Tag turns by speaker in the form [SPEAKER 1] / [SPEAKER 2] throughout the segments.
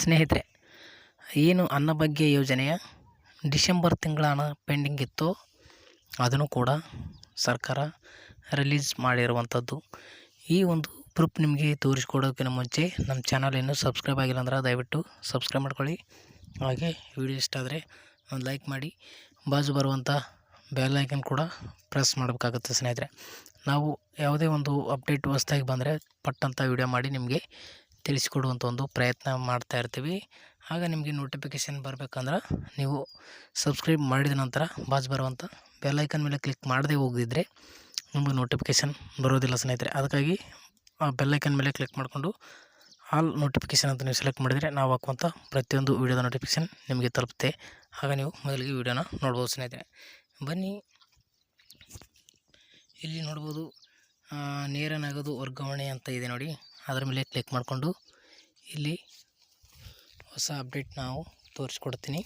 [SPEAKER 1] ಸ್ನೇಹಿತರೆ, ಏನು ಅನ್ನಭಾಗ್ಯ ಯೋಜನೆಯ? ಡಿಸೆಂಬರ್ ತಿಂಗಳ ಹಣ ಪೆಂಡಿಂಗ್ ಇತ್ತು. ಅದನ್ನು ಕೂಡ ಸರ್ಕಾರ ರಿಲೀಸ್ ಮಾಡಿರುವಂಥದ್ದು. ಈ ಒಂದು ಪ್ರೂಫ್ ನಿಮಗೆ ತೋರಿಸ್ಕೊಡೋಕ್ಕಿಂತ ಮುಂಚೆ ನಮ್ಮ ಚಾನಲ್ ಇನ್ನೂ ಸಬ್ಸ್ಕ್ರೈಬ್ ಆಗಿಲ್ಲ ಅಂದ್ರೆ ದಯವಿಟ್ಟು ಸಬ್ಸ್ಕ್ರೈಬ್ ಮಾಡ್ಕೊಳ್ಳಿ. ಹಾಗೆ ವಿಡಿಯೋ ಇಷ್ಟ ಆದರೆ ಒಂದು ಲೈಕ್ ಮಾಡಿ. ಬಾಜು ಬರುವಂಥ ಬೆಲ್ ಐಕನ್ ಕೂಡ ಪ್ರೆಸ್ ಮಾಡಬೇಕಾಗುತ್ತೆ ಸ್ನೇಹಿತರೆ. ನಾವು ಯಾವುದೇ ಒಂದು ಅಪ್ಡೇಟ್ ಹೊಸ್ದಾಗಿ ಬಂದರೆ ಪಟ್ಟಂತ ವಿಡಿಯೋ ಮಾಡಿ ನಿಮಗೆ ತಿಳಿಸಿಕೊಡುವಂಥ ಒಂದು ಪ್ರಯತ್ನ ಮಾಡ್ತಾ ಇರ್ತೀವಿ. ಆಗ ನಿಮಗೆ ನೋಟಿಫಿಕೇಶನ್ ಬರಬೇಕಂದ್ರೆ ನೀವು ಸಬ್ಸ್ಕ್ರೈಬ್ ಮಾಡಿದ ನಂತರ ಬಾಜ್ ಬರುವಂಥ ಬೆಲ್ಲೈಕನ್ ಮೇಲೆ ಕ್ಲಿಕ್ ಮಾಡದೆ ಹೋಗಿದ್ರೆ ನಿಮಗೆ ನೋಟಿಫಿಕೇಷನ್ ಬರೋದಿಲ್ಲ ಸ್ನೇಹಿತರೆ. ಅದಕ್ಕಾಗಿ ಆ ಬೆಲ್ಲೈಕನ್ ಮೇಲೆ ಕ್ಲಿಕ್ ಮಾಡಿಕೊಂಡು ಆಲ್ ನೋಟಿಫಿಕೇಶನ್ ಅಂತ ನೀವು ಸೆಲೆಕ್ಟ್ ಮಾಡಿದರೆ ನಾವು ಹಾಕುವಂಥ ಪ್ರತಿಯೊಂದು ವೀಡಿಯೋದ ನೋಟಿಫಿಕೇಶನ್ ನಿಮಗೆ ತಲುಪುತ್ತೆ. ಆಗ ನೀವು ಮೊದಲಿಗೆ ವೀಡಿಯೋನ ನೋಡ್ಬೋದು ಸ್ನೇಹಿತರೆ. ಬನ್ನಿ. ಇಲ್ಲಿ ನೋಡ್ಬೋದು ನೇರ ನಗದು ವರ್ಗಾವಣೆ ಅಂತ ಇದೆ ನೋಡಿ. ಅದರ ಮೇಲೆ ಕ್ಲಿಕ್ ಮಾಡಿಕೊಂಡು ಇಲ್ಲಿ ಹೊಸ ಅಪ್ಡೇಟ್ ನಾವು ತೋರಿಸ್ಕೊಡ್ತೀನಿ.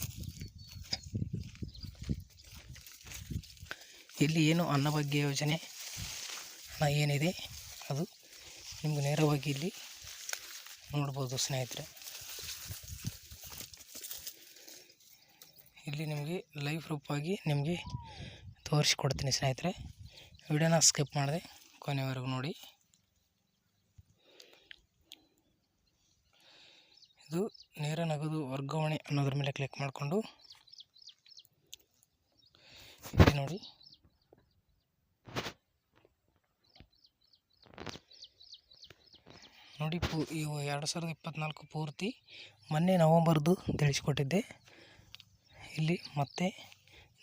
[SPEAKER 1] ಇಲ್ಲಿ ಏನು ಅನ್ನಭಾಗ್ಯ ಯೋಜನೆ ಅನ್ನ ಏನಿದೆ ಅದು ನಿಮ್ಗೆ ನೇರವಾಗಿ ಇಲ್ಲಿ ನೋಡ್ಬೋದು ಸ್ನೇಹಿತರೆ. ಇಲ್ಲಿ ನಿಮಗೆ ಲೈವ್ ರೂಪಾಗಿ ನಿಮಗೆ ತೋರಿಸ್ಕೊಡ್ತೀನಿ ಸ್ನೇಹಿತರೆ. ವಿಡಿಯೋನ ಸ್ಕಿಪ್ ಮಾಡಿದೆ ಕೊನೆವರೆಗೂ ನೋಡಿ. ಇದು ನೇರ ನಗದು ವರ್ಗಾವಣೆ ಅನ್ನೋದ್ರ ಮೇಲೆ ಕ್ಲಿಕ್ ಮಾಡಿಕೊಂಡು. ಇಲ್ಲಿ ನೋಡಿ. ನೋಡಿ ಪೂ, ಇವು ಎರಡು ಸಾವಿರದ ಇಪ್ಪತ್ತ್ನಾಲ್ಕು ಪೂರ್ತಿ ಮೊನ್ನೆ ನವಂಬರ್ದು ತಿಳಿಸ್ಕೊಟ್ಟಿದ್ದೆ. ಇಲ್ಲಿ ಮತ್ತೆ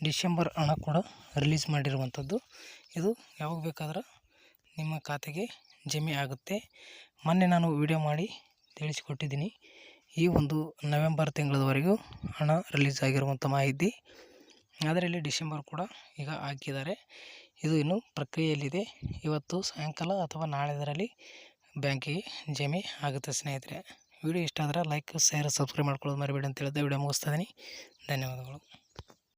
[SPEAKER 1] ಡಿಸೆಂಬರ್ ಹಣ ಕೂಡ ರಿಲೀಸ್ ಮಾಡಿರುವಂಥದ್ದು. ಇದು ಯಾವಾಗ ಬೇಕಾದ್ರೆ ನಿಮ್ಮ ಖಾತೆಗೆ ಜಮೆ ಆಗುತ್ತೆ. ಮೊನ್ನೆ ನಾನು ವಿಡಿಯೋ ಮಾಡಿ ತಿಳಿಸಿಕೊಟ್ಟಿದ್ದೀನಿ. ಈ ಒಂದು ನವೆಂಬರ್ ತಿಂಗಳವರೆಗೂ ಹಣ ರಿಲೀಸ್ ಆಗಿರುವಂಥ ಮಾಹಿತಿ. ಆದರೆ ಇಲ್ಲಿ ಡಿಸೆಂಬರ್ ಕೂಡ ಈಗ ಹಾಕಿದ್ದಾರೆ. ಇದು ಇನ್ನೂ ಪ್ರಕ್ರಿಯೆಯಲ್ಲಿದೆ. ಇವತ್ತು ಸಾಯಂಕಾಲ ಅಥವಾ ನಾಳೆದರಲ್ಲಿ ಬ್ಯಾಂಕಿಗೆ ಜಮೆ ಆಗುತ್ತೆ ಸ್ನೇಹಿತರೆ. ವಿಡಿಯೋ ಇಷ್ಟ ಆದರೆ ಲೈಕ್ ಶೇರ್ ಸಬ್ಸ್ಕ್ರೈಬ್ ಮಾಡ್ಕೊಳ್ಳೋದು ಮರಿಬೇಡಿ ಅಂತ ಹೇಳಿದೆ. ವಿಡಿಯೋ ಮುಗಿಸ್ತಾ ಇದ್ದೀನಿ. ಧನ್ಯವಾದಗಳು.